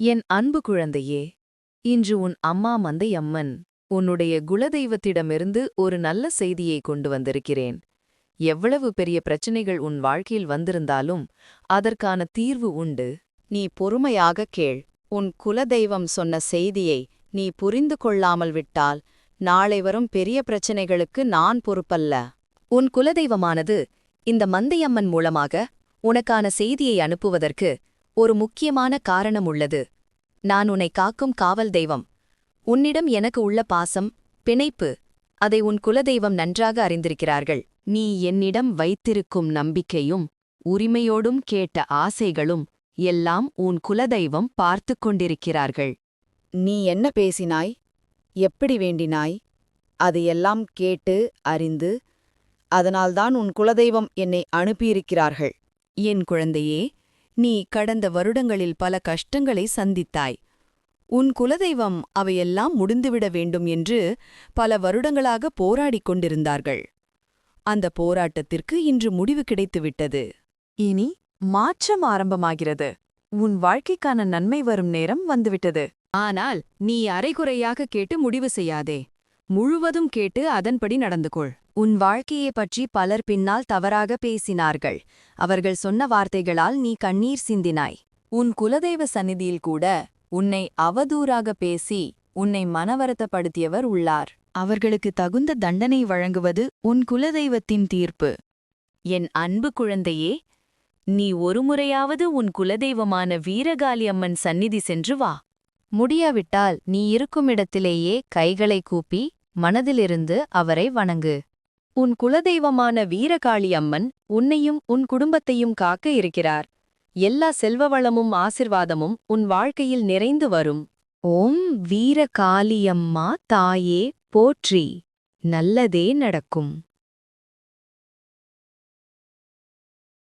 என் அன்பு குழந்தையே இன்று உன் அம்மா மந்தையம்மன் உன்னுடைய குலதெய்வத்திடமிருந்து ஒரு நல்ல செய்தியை கொண்டு வந்திருக்கிறேன். எவ்வளவு பெரிய பிரச்சனைகள் உன் வாழ்க்கையில் வந்திருந்தாலும் அதற்கான தீர்வு உண்டு. நீ பொறுமையாக கேள் உன் குலதெய்வம் சொன்ன செய்தியை நீ புரிந்து கொள்ளாமல் விட்டால் நாளை வரும் பெரிய பிரச்சனைகளுக்கு நான் பொறுப்பல்ல. உன் குலதெய்வமானது இந்த மந்தையம்மன் மூலமாக உனக்கான செய்தியை அனுப்புவதற்கு ஒரு முக்கியமான காரணம் உள்ளது. நான் உன்னை காக்கும் காவல் தெய்வம். உன்னிடம் எனக்கு உள்ள பாசம் பிணைப்பு அதை உன் குலதெய்வம் நன்றாக அறிந்திருக்கிறார்கள். நீ என்னிடம் வைத்திருக்கும் நம்பிக்கையும் உரிமையோடும் கேட்ட ஆசைகளும் எல்லாம் உன் குலதெய்வம் பார்த்து கொண்டிருக்கிறார்கள். நீ என்ன பேசினாய்? எப்படி வேண்டினாய்? அது எல்லாம் கேட்டு அறிந்து அதனால்தான் உன் குலதெய்வம் என்னை அனுப்பியிருக்கிறார்கள். என் குழந்தையே நீ கடந்த வருடங்களில் பல கஷ்டங்களை சந்தித்தாய். உன் குலதெய்வம் அவையெல்லாம் முடிந்துவிட வேண்டும் என்று பல வருடங்களாக போராடிக் கொண்டிருந்தார்கள். அந்த போராட்டத்திற்கு இன்று முடிவு கிடைத்துவிட்டது. இனி மாற்றம் ஆரம்பமாகிறது. உன் வாழ்க்கைக்கான நன்மை வரும் நேரம் வந்துவிட்டது. ஆனால் நீ அரைகுறையாக கேட்டு முடிவு செய்யாதே. முழுவதும் கேட்டு அதன்படி நடந்து கொள் உன் வாழ்க்கையை பற்றி பலர் பின்னால் தவறாக பேசினார்கள். அவர்கள் சொன்ன வார்த்தைகளால் நீ கண்ணீர் சிந்தினாய். உன் குலதெய்வ சந்நிதியில் கூட உன்னை அவதூறாக பேசி உன்னை மனவரத்தப்படுத்தியவர் உள்ளார். அவர்களுக்கு தகுந்த தண்டனை வழங்குவது உன் குலதெய்வத்தின் தீர்ப்பு. என் அன்பு குழந்தையே நீ ஒருமுறையாவது உன் குலதெய்வமான வீரகாளியம்மன் சந்நிதி சென்று வா. முடியாவிட்டால் நீ இருக்குமிடத்திலேயே கைகளை கூப்பி மனதிலிருந்து அவரை வணங்கு. உன் குலதெய்வமான வீரகாளி அம்மன் உன்னையும் உன் குடும்பத்தையும் காக்க இருக்கிறார். எல்லா செல்வவளமும் ஆசிர்வாதமும் உன் வாழ்க்கையில் நிறைந்து வரும். ஓம் வீரகாளியம்மா தாயே போற்றி. நல்லதே நடக்கும்.